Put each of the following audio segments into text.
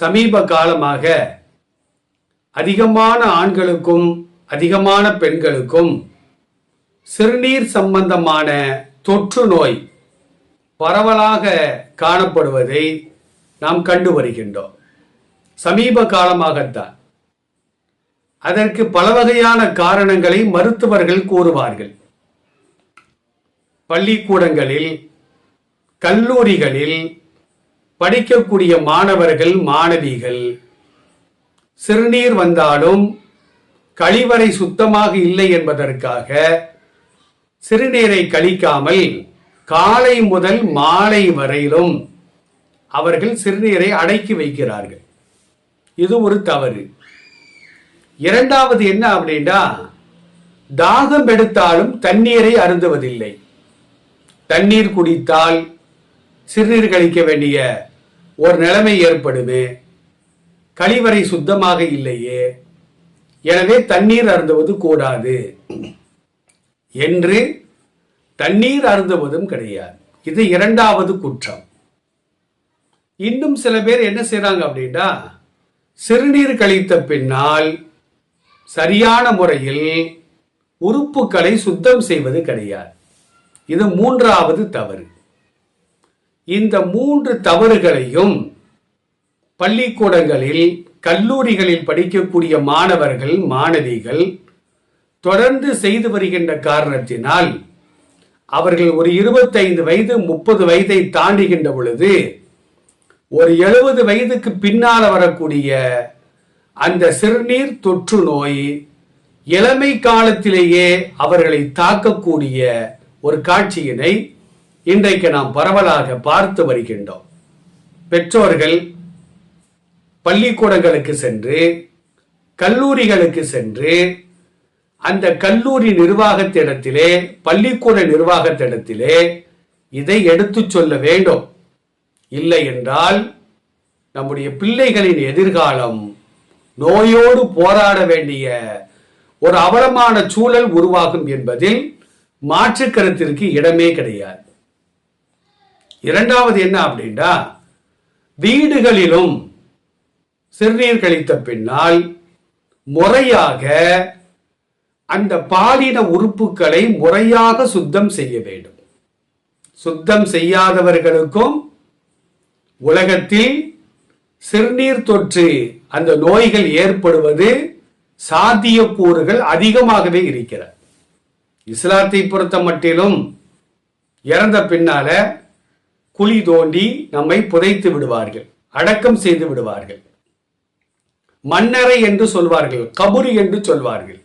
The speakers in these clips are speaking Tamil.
சமீப காலமாக அதிகமான ஆண்களுக்கும் அதிகமான பெண்களுக்கும் சிறுநீர் சம்பந்தமான தொற்று நோய் பரவலாக காணப்படுவதை நாம் கண்டு வருகின்றோம். சமீப காலமாகத்தான் அதற்கு பல வகையான காரணங்களை மருத்துவர்கள் கூறுவார்கள். பள்ளிக்கூடங்களில் கல்லூரிகளில் படிக்கக்கூடிய மாணவர்கள் மாணவிகள் சிறுநீர் வந்தாலும் கழிவறை சுத்தமாக இல்லை என்பதற்காக சிறுநீரை கழிக்காமல் காலை முதல் மாலை வரையிலும் அவர்கள் சிறுநீரை அடக்கி வைக்கிறார்கள். இது ஒரு தவறு. இரண்டாவது என்ன அப்படின்னா தாகம் எடுத்தாலும் தண்ணீரை அருந்துவதில்லை. தண்ணீர் குடித்தால் சிறுநீர் கழிக்க வேண்டிய ஒரு நிலைமை ஏற்படுது. கழிவறை சுத்தமாக இல்லையே. எனவே தண்ணீர் அருந்துவது கூடாது. என்று தண்ணீர் அருந்துவதும் கிடையாது. இது இரண்டாவது குற்றம். இன்னும் சில பேர் என்ன செய்றாங்க அப்படின்னா சிறுநீர் கழித்த பின்னால் சரியான முறையில் உறுப்புகளை சுத்தம் செய்வது கிடையாது. இது மூன்றாவது தவறு. இந்த மூன்று தவறுகளையும் பள்ளிக்கூடங்களில் கல்லூரிகளில் படிக்கக்கூடிய மாணவர்கள் மாணவிகள் தொடர்ந்து செய்து வருகின்ற காரணத்தினால் அவர்கள் ஒரு இருபத்தைந்து வயது முப்பது வயதை தாண்டுகின்ற பொழுது ஒரு எழுபது வயதுக்கு பின்னால் வரக்கூடிய அந்த சிறுநீர் தொற்று நோய் இளமை காலத்திலேயே அவர்களை தாக்கக்கூடிய ஒரு காட்சியினை இன்றைக்கு நாம் பரவலாக பார்த்து வருகின்றோம். பெற்றோர்கள் பள்ளிக்கூடங்களுக்கு சென்று கல்லூரிகளுக்கு சென்று அந்த கல்லூரி நிர்வாகத்திடத்திலே பள்ளிக்கூட நிர்வாகத்திடத்திலே இதை எடுத்துச் சொல்ல வேண்டும். இல்லை என்றால் நம்முடைய பிள்ளைகளின் எதிர்காலம் நோயோடு போராட வேண்டிய ஒரு அவலமான சூழல் உருவாகும் என்பதில் மாற்று கருத்திற்கு இடமே கிடையாது. இரண்டாவது என்ன அப்படின்னா வீடுகளிலும் சிறுநீர் கழித்த பின்னால் முறையாக அந்த பாலின உறுப்புகளை முறையாக சுத்தம் செய்ய வேண்டும். சுத்தம் செய்யாதவர்களுக்கும் உலகத்தில் சிறுநீர் தொற்று அந்த நோய்கள் ஏற்படுவது சாத்தியக்கூறுகள் அதிகமாகவே இருக்கிறது. இஸ்லாத்தை பொறுத்த மட்டிலும் இறந்த பின்னால குழி தோண்டி நம்மை புதைத்து விடுவார்கள் அடக்கம் செய்து விடுவார்கள். மன்னரை என்று சொல்வார்கள் கபுரி என்று சொல்வார்கள்.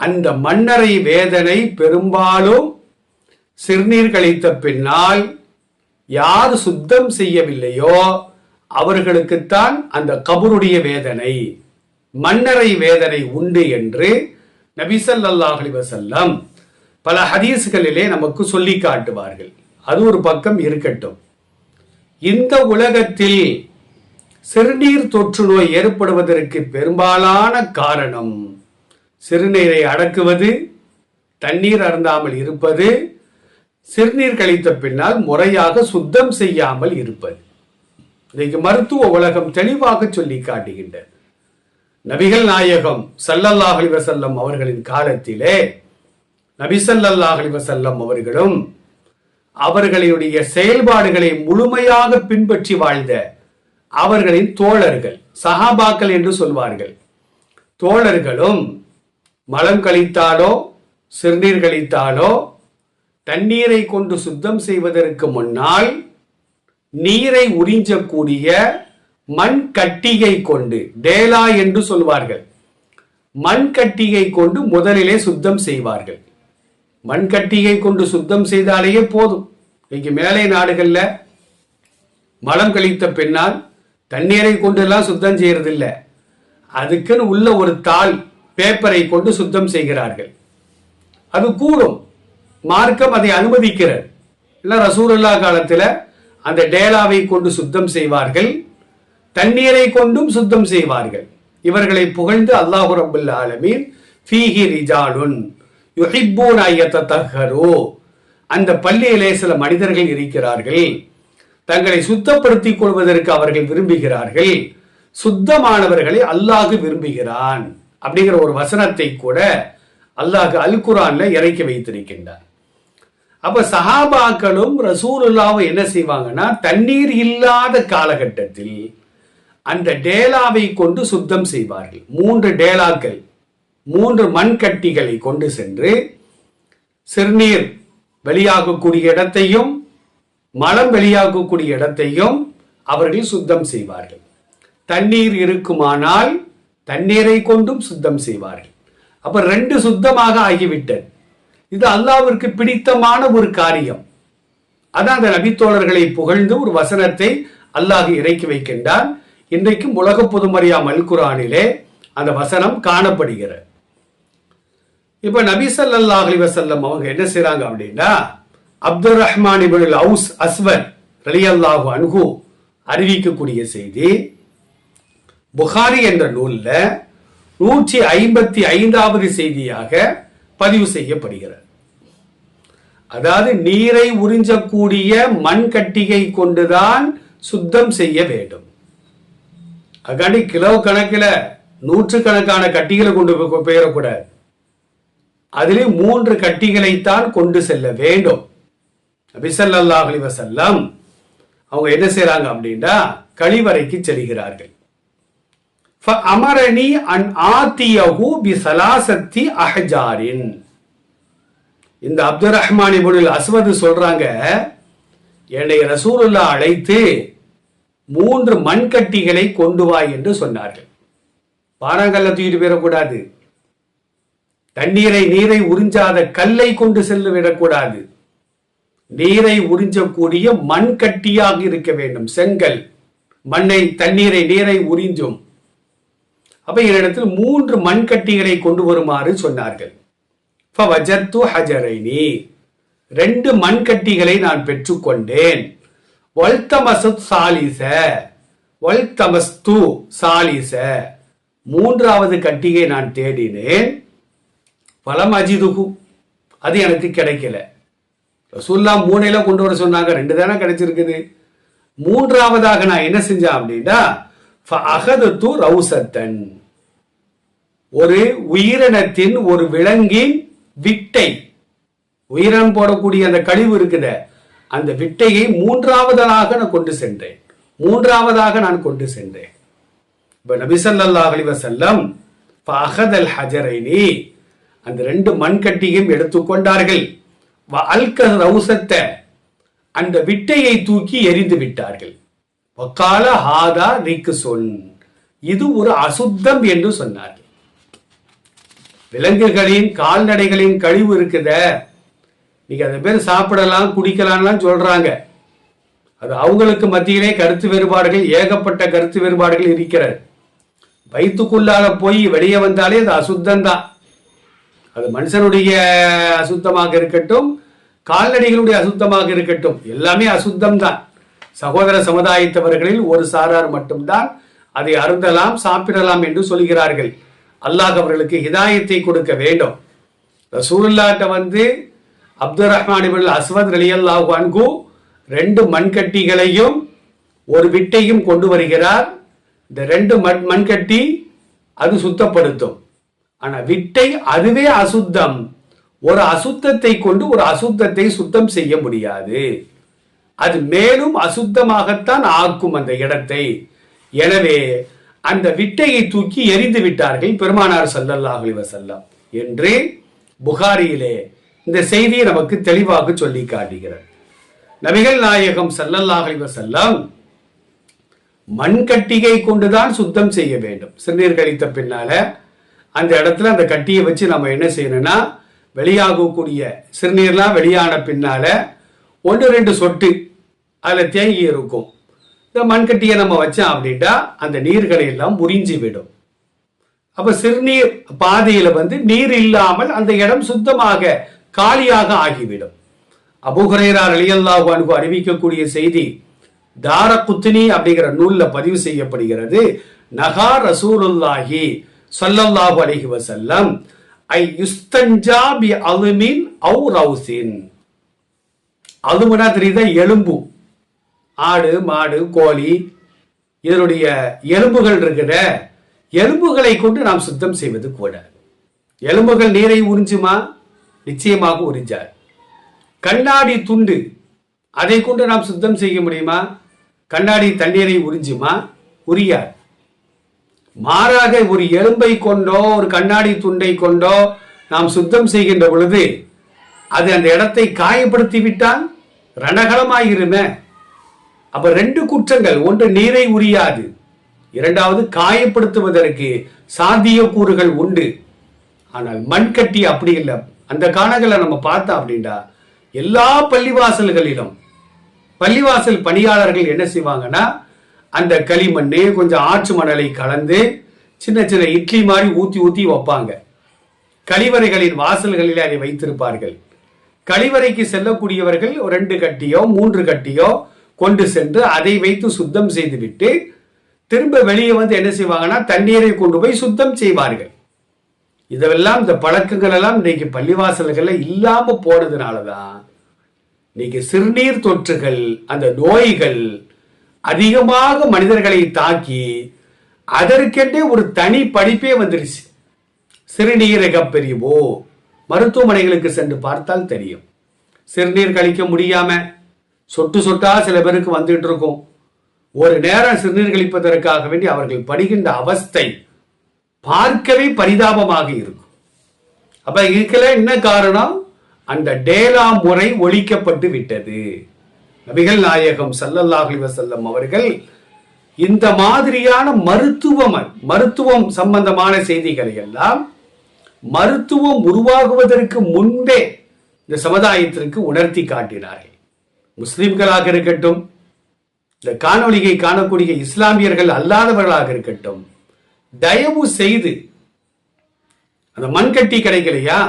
அந்த மன்னரை வேதனை பெரும்பாலும் சிறுநீர் கழித்த பின்னால் யார் சுத்தம் செய்யவில்லையோ அவர்களுக்குத்தான் அந்த கபருடைய வேதனை மன்னரை வேதனை உண்டு என்று நபிசல்லாஹ் அலி வசல்லம் பல ஹதீஸ்களிலே நமக்கு சொல்லி காட்டுவார்கள். அது ஒரு பக்கம் இருக்கட்டும். இந்த உலகத்தில் சிறுநீர் தொற்று நோய் ஏற்படுவதற்கு பெரும்பாலான காரணம் சிறுநீரை அடக்குவது தண்ணீர் அருந்தாமல் இருப்பது சிறுநீர் கழித்த பின்னால் முறையாக சுத்தம் செய்யாமல் இருப்பது. இன்னைக்கு மருத்துவ உலகம் தெளிவாக சொல்லி காட்டுகின்றது. நபிகள் நாயகம் சல்லல்லாஹ் அலி வசல்லம் அவர்களின் காலத்திலே நபி ஸல்லல்லாஹு அலைஹி அவர்களும் அவர்களுடைய செயல்பாடுகளை முழுமையாக பின்பற்றி வாழ்ந்த அவர்களின் தோழர்கள் சஹாபாக்கள் என்று சொல்வார்கள். தோழர்களும் மலம் கழித்தாலோ சிறுநீர் கழித்தாலோ தண்ணீரை கொண்டு சுத்தம் செய்வதற்கு முன்னால் நீரை உறிஞ்சக்கூடிய மண் கட்டிகை கொண்டு டேலா என்று சொல்வார்கள். மண் கட்டிகை கொண்டு முதலிலே சுத்தம் செய்வார்கள். மண்கட்டியை கொண்டு சுத்தம் செய்தாலேயே போதும். இன்றைக்கு மேலை நாடுகளில் மலம் கழித்த பின்னால் தண்ணீரை கொண்டெல்லாம் சுத்தம் செய்யறது அதுக்குன்னு உள்ள ஒரு தாள் பேப்பரை கொண்டு சுத்தம் செய்கிறார்கள். அது கூடும். மார்க்கம் அதை அனுமதிக்கிறது. இல்லை ரசூரல்லா காலத்தில் அந்த டேலாவை கொண்டு சுத்தம் செய்வார்கள். தண்ணீரை கொண்டும் சுத்தம் செய்வார்கள். இவர்களை புகழ்ந்து அல்லாஹு ரபுல் ஆலமீன் ஃபீஹி ரிஜாலுன் யுஹிப்பூன் ஐயத்தஹரு அந்த பள்ளியிலே சில மனிதர்கள் இருக்கிறார்கள். தங்களை சுத்தப்படுத்திக் கொள்வதற்கு அவர்கள் விரும்புகிறார்கள். சுத்தமானவர்களை அல்லாஹ் விரும்புகிறான். அப்படிங்கிற ஒரு வசனத்தை கூட அல்லாஹ் அல் குரான்ல இறக்கி வைத்திருக்கின்றார். அப்ப சஹாபாக்களும் ரசூலுல்லாவும் என்ன செய்வாங்கன்னா தண்ணீர் இல்லாத காலகட்டத்தில் அந்த டேலாவை கொண்டு சுத்தம் செய்வார்கள். மூன்று டேலாக்கள். மூன்று மண்கட்டிகளை கொண்டு சென்று சிறுநீர் வெளியாகக்கூடிய இடத்தையும் மலம் வெளியாகக்கூடிய இடத்தையும் அவர்கள் சுத்தம் செய்வார்கள். தண்ணீர் இருக்குமானால் தண்ணீரை கொண்டும் சுத்தம் செய்வார்கள். அப்ப ரெண்டு சுத்தமாக ஆகிவிட்டது. இது அல்லாவிற்கு பிடித்தமான ஒரு காரியம். அதான் அந்த நபித்தோழர்களை புகழ்ந்து ஒரு வசனத்தை அல்லாஹ் இறக்கி வைக்கின்றான். இன்றைக்கும் உலக பொதுமரியா மல்குரானிலே அந்த வசனம் காணப்படுகிறது. இப்ப நபி சல்லா அலி வசல்லம் அவங்க என்ன செய்யறாங்க அப்படின்னா அப்துல் ரஹ்மான் இப்னுல் அவுஸ் ரலி அல்லாஹு அன்ஹு அறிவிக்கக்கூடிய செய்தி புகாரி என்ற நூல்ல நூற்றி ஐம்பத்தி ஐந்தாவது செய்தியாக பதிவு செய்யப்படுகிறது. அதாவது நீரை உறிஞ்சக்கூடிய மண் கட்டிகை கொண்டுதான் சுத்தம் செய்ய வேண்டும். அதுக்காண்டி கிலோ கணக்கில் நூற்று கணக்கான கட்டிகளை கொண்டு போயிடக்கூடாது அதிலே மூன்று கட்டிகளைத்தான் கொண்டு செல்ல வேண்டும். நபிசல்லாஹ் வசல்லம் அவங்க என்ன செய்றாங்க அப்படின்னா கழிவறைக்கு செல்கிறார்கள். அமரணி அன் ஆத்தியகு பி சலாசத்தி அஹஜாரின். இந்த அப்துல் ரஹ்மான் இபுனில் அஸ்வது சொல்றாங்க என்னை ரசூலுல்லா அழைத்து மூன்று மண்கட்டிகளை கொண்டு வா என்று சொன்னார்கள். பாறாங்கல்ல தூக்கிட்டு போயிடக்கூடாது. தண்ணீரை நீரை உறிஞ்சாத கல்லை கொண்டு சென்று விடக்கூடாது நீரை உறிஞ்சக்கூடிய மண் கட்டியாக இருக்க வேண்டும். செங்கல். மண்ணை தண்ணீரை நீரை உறிஞ்சும். அப்ப என்னிடத்தில் மூன்று மண் கட்டிகளை கொண்டு வருமாறு சொன்னார்கள். ஃபவஜத்து ஹஜரைனி. ரெண்டு மண்கட்டிகளை நான் பெற்றுக்கொண்டேன். வல்தமசத் சாலிச. வல்தமஸ்து சாலிச. மூன்றாவது கட்டியை நான் தேடினேன். பலம் அஜிதுகு அது எனக்கு கிடைக்கல. ரசூல்லா மூணையெல்லாம் கொண்டு வர சொன்னாங்க. ரெண்டு தானே கிடைச்சிருக்குது. மூன்றாவதாக நான் என்ன செஞ்சேன் அப்படின்னா அகதத்து ரவுசத்தன் ஒரு உயிரினத்தின் ஒரு விலங்கின் விட்டை. உயிரினம் போடக்கூடிய அந்த கழிவு இருக்குத அந்த விட்டையை மூன்றாவதாக நான் கொண்டு சென்றேன். மூன்றாவதாக நான் கொண்டு சென்றேன். இப்ப நபிசல்லா அலி வசல்லம் அகதல் ஹஜரைனி. அந்த ரெண்டு மண்கட்டியும் எடுத்துக்கொண்டார்கள் அல்க ரவுசத்த அந்த விட்டையை தூக்கி எரிந்து விட்டார்கள். வக்கால ஹாதா ரிக்கு சொன் இது ஒரு அசுத்தம் என்று சொன்னார்கள். விலங்குகளின் கால்நடைகளின் கழிவு இருக்குத. நீங்க அந்த பேர் சாப்பிடலாம் குடிக்கலாம்லாம் சொல்றாங்க. அது அவங்களுக்கு மத்தியிலே கருத்து வேறுபாடுகள் ஏகப்பட்ட கருத்து வேறுபாடுகள் இருக்கிறது. வயிற்றுக்குள்ளால போய் வெளியே வந்தாலே அது அசுத்தம் தான் அது மனுஷனுடைய அசுத்தமாக இருக்கட்டும் கால்நடைகளுடைய அசுத்தமாக இருக்கட்டும் எல்லாமே அசுத்தம் தான் சகோதர சமுதாயத்தவர்களில் ஒரு சாரார் மட்டும்தான் அதை அருந்தலாம் சாப்பிடலாம் என்று சொல்கிறார்கள். அல்லாஹ் அவர்களுக்கு ஹிதாயத்தை கொடுக்க வேண்டும். ரசூல்லாட்ட வந்து அப்துல் ரஹ்மான் இபுல் அஸ்வத் அலியல்லாஹு அன்கு ரெண்டு மண்கட்டிகளையும் ஒரு விட்டையும் கொண்டு வருகிறார். இந்த ரெண்டு மண் மண்கட்டி அது சுத்தப்படுத்தும். ஆனா விட்டை அதுவே அசுத்தம். ஒரு அசுத்தத்தை கொண்டு ஒரு அசுத்தத்தை சுத்தம் செய்ய முடியாது. அது மேலும் அசுத்தமாகத்தான் ஆக்கும் அந்த இடத்தை. எனவே அந்த விட்டையை தூக்கி எரிந்து விட்டார்கள் பெருமானார் சல்லல்லாஹ் வசல்லம் என்று புகாரியிலே இந்த செய்தியை நமக்கு தெளிவாக சொல்லி காட்டுகிறார் நபிகள் நாயகம் சல்லல்லாஹ் வசல்லம் மண்கட்டிகை கொண்டுதான் சுத்தம் செய்ய வேண்டும். சிறுநீர் கழித்த பின்னால அந்த இடத்துல அந்த கட்டியை வச்சு நம்ம என்ன செய்யணும்னா வெளியாகக்கூடிய சிறுநீர்லாம் வெளியான பின்னால் ஒன்று ரெண்டு சொட்டு அதில் தேங்கி இருக்கும். இந்த மண்கட்டியை நம்ம வச்சோம் அப்படின்னா அந்த நீர்களை எல்லாம் முறிஞ்சு விடும். அப்போ சிறுநீர் பாதையில் வந்து நீர் இல்லாமல் அந்த இடம் சுத்தமாக காலியாக ஆகிவிடும். அபுஹுரேரார் அலியல்லாஹு அனுகு அறிவிக்கக்கூடிய செய்தி தார குத்தினி அப்படிங்கிற நூலில் பதிவு செய்யப்படுகிறது நகா ரசூலுல்லாஹி சொல்லல்லாஹு அலைஹி வசல்லம் ஐ யுஸ்தஞ்சா பி அலுமின் அவு ரவுசின் அலுமுனா தெரியுதா? எலும்பு. ஆடு மாடு கோழி இதனுடைய எலும்புகள் இருக்கிற எலும்புகளை கொண்டு நாம் சுத்தம் செய்வது கூட. எலும்புகள் நீரை உறிஞ்சுமா? நிச்சயமாக உறிஞ்சார் கண்ணாடி துண்டு அதை கொண்டு நாம் சுத்தம் செய்ய முடியுமா? கண்ணாடி தண்ணீரை உறிஞ்சுமா? உரியார் மாறாக ஒரு எலும்பை கொண்டோ ஒரு கண்ணாடி துண்டை கொண்டோ நாம் சுத்தம் செய்கின்ற பொழுது அது அந்த இடத்தை காயப்படுத்தி விட்டால் ரணகலமாகிருமே அப்ப ரெண்டு குற்றங்கள். ஒன்று நீரை உரியாது. இரண்டாவது காயப்படுத்துவதற்கு சாத்தியக்கூறுகள் உண்டு. ஆனால் மண்கட்டி அப்படி இல்லை. அந்த காலங்களை நம்ம பார்த்தோம் அப்படின்னா எல்லா பள்ளிவாசல்களிலும் பள்ளிவாசல் பணியாளர்கள் என்ன செய்வாங்கன்னா அந்த களிமண் கொஞ்சம் ஆற்று மணலை கலந்து சின்ன சின்ன இட்லி மாதிரி ஊத்தி ஊத்தி வைப்பாங்க. கழிவறைகளின் வாசல்களில் அதை வைத்திருப்பார்கள். கழிவறைக்கு செல்லக்கூடியவர்கள் ஒரு ரெண்டு கட்டியோ மூன்று கட்டியோ கொண்டு சென்று அதை வைத்து சுத்தம் செய்துவிட்டு திரும்ப வெளியே வந்து என்ன செய்வாங்கன்னா தண்ணீரை கொண்டு போய் சுத்தம் செய்வார்கள். இதெல்லாம் இந்த பழக்கங்கள் எல்லாம் இன்னைக்கு இல்லாமல் இல்லாம போனதுனாலதான் இன்னைக்கு சிறுநீர் தொற்றுகள் அந்த நோய்கள் அதிகமாக மனிதர்களை தாக்கி அதற்கென்றே ஒரு தனி படிப்பே வந்துருச்சு சிறுநீரக பிரிவோ மருத்துவமனைகளுக்கு சென்று பார்த்தால் தெரியும். சிறுநீர் கழிக்க முடியாம சொட்டு சொட்டா சில பேருக்கு வந்துட்டு இருக்கும். ஒரு நேரம் சிறுநீர் கழிப்பதற்காக வேண்டி அவர்கள் படுகின்ற அவஸ்தை பார்க்கவே பரிதாபமாக இருக்கும். அப்ப இருக்கல என்ன காரணம்? அந்த டேலா முறை ஒழிக்கப்பட்டு விட்டது. நபிகள் நாயகம் சல்லல்லாஹி வசல்லம் அவர்கள் இந்த மாதிரியான மருத்துவம் மருத்துவம் சம்பந்தமான செய்திகளை எல்லாம் மருத்துவம் உருவாகுவதற்கு முன்பே இந்த சமுதாயத்திற்கு உணர்த்தி காட்டினார்கள். முஸ்லிம்களாக இருக்கட்டும் இந்த காணொலியை காணக்கூடிய இஸ்லாமியர்கள் அல்லாதவர்களாக இருக்கட்டும் தயவு செய்து அந்த மண்கட்டி கிடைக்கலையா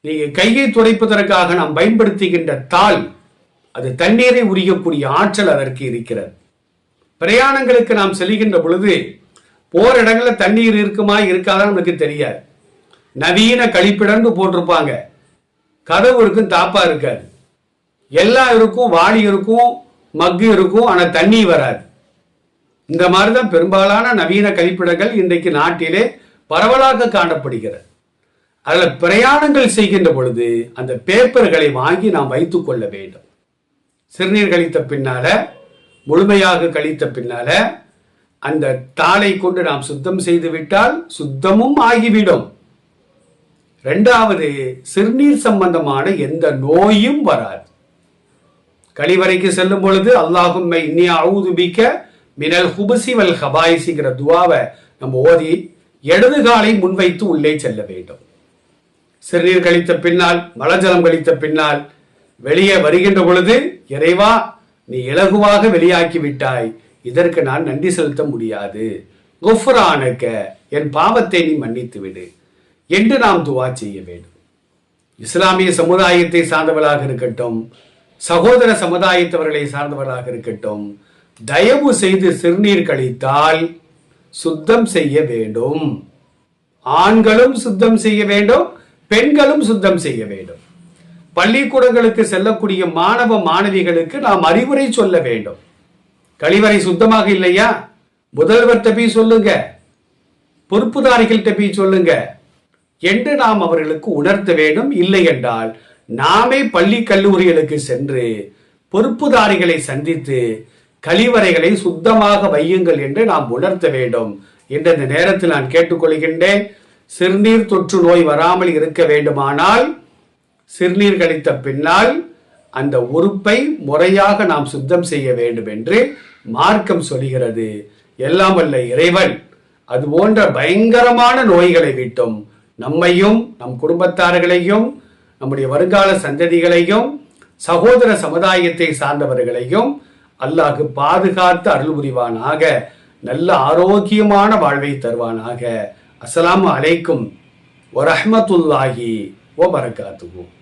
நீங்க கையை துடைப்பதற்காக நாம் பயன்படுத்துகின்ற தாள் அது தண்ணீரை உரியக்கூடிய ஆற்றல் அதற்கு இருக்கிறது. பிரயாணங்களுக்கு நாம் செல்கின்ற பொழுது போற இடங்களில் தண்ணீர் இருக்குமா இருக்காதா நமக்கு தெரியாது. நவீன கழிப்பிடம்னு போட்டிருப்பாங்க. கதவு இருக்கும் தாப்பா இருக்காது. எல்லாம் இருக்கும் வாளி இருக்கும் மக்கு இருக்கும் ஆனால் தண்ணி வராது. இந்த மாதிரி தான் பெரும்பாலான நவீன கழிப்பிடங்கள் இன்றைக்கு நாட்டிலே பரவலாக காணப்படுகிறது. அதில் பிரயாணங்கள் செய்கின்ற பொழுது அந்த பேப்பர்களை வாங்கி நாம் வைத்துக்கொள்ள வேண்டும். சிறுநீர் கழித்த பின்னால முழுமையாக கழித்த பின்னால அந்த தாளை கொண்டு நாம் சுத்தம் செய்து விட்டால் சுத்தமும் ஆகிவிடும். ரெண்டாவது சிறுநீர் சம்பந்தமான எந்த நோயும் வராது. கழிவறைக்கு செல்லும் பொழுது அல்லாஹும் இன்னியா அவுதுபிக்க மினல் ஹுபசி வல் ஹபாயிசிங்கிற துவாவை நம்ம ஓதி இடது காலை முன்வைத்து உள்ளே செல்ல வேண்டும். சிறுநீர் கழித்த பின்னால் மலஜலம் கழித்த பின்னால் வெளியே வருகின்ற பொழுது இறைவா நீ இலகுவாக வெளியாக்கி விட்டாய். இதற்கு நான் நன்றி செலுத்த முடியாது. குஃப்ரானுக்க என் பாவத்தை நீ மன்னித்து விடு. என்று நாம் துவா செய்ய வேண்டும். இஸ்லாமிய சமுதாயத்தை சார்ந்தவர்களாக இருக்கட்டும் சகோதர சமுதாயத்தவர்களை சார்ந்தவர்களாக இருக்கட்டும் தயவு செய்து சிறுநீர் கழித்தால் சுத்தம் செய்ய வேண்டும். ஆண்களும் சுத்தம் செய்ய வேண்டும் பெண்களும் சுத்தம் செய்ய வேண்டும். பள்ளிக்கூடங்களுக்கு செல்லக்கூடிய மாணவ மாணவிகளுக்கு நாம் அறிவுரை சொல்ல வேண்டும். கழிவறை சுத்தமாக இல்லையா? முதல்வர்கிட்ட போய் சொல்லுங்க. பொறுப்புதாரிகள்கிட்ட போய் சொல்லுங்க. என்று நாம் அவர்களுக்கு உணர்த்த வேண்டும். இல்லை என்றால் நாமே பள்ளி கல்லூரிகளுக்கு சென்று பொறுப்புதாரிகளை சந்தித்து கழிவறைகளை சுத்தமாக வையுங்கள் என்று நாம் உணர்த்த வேண்டும். என்று இந்த நேரத்தில் நான் கேட்டுக்கொள்கின்றேன். சிறுநீர் தொற்று நோய் வராமல் இருக்க வேண்டுமானால் சிறுநீர் கழித்த பின்னால் அந்த உறுப்பை முறையாக நாம் சுத்தம் செய்ய வேண்டும் என்று மார்க்கம் சொல்கிறது. எல்லாம் அல்ல இறைவன். அது போன்ற பயங்கரமான நோய்களை விட்டும் நம்மையும் நம் குடும்பத்தார்களையும் நம்முடைய வருங்கால சந்ததிகளையும் சகோதர சமுதாயத்தை சார்ந்தவர்களையும் அல்லாஹ் பாதுகாத்து அருள் புரிவானாக. நல்ல ஆரோக்கியமான வாழ்வை தருவானாக. அஸ்லாம் அலைக்கும். வரஹமத்துல்லாஹி ஓ பரகாத்துவோம்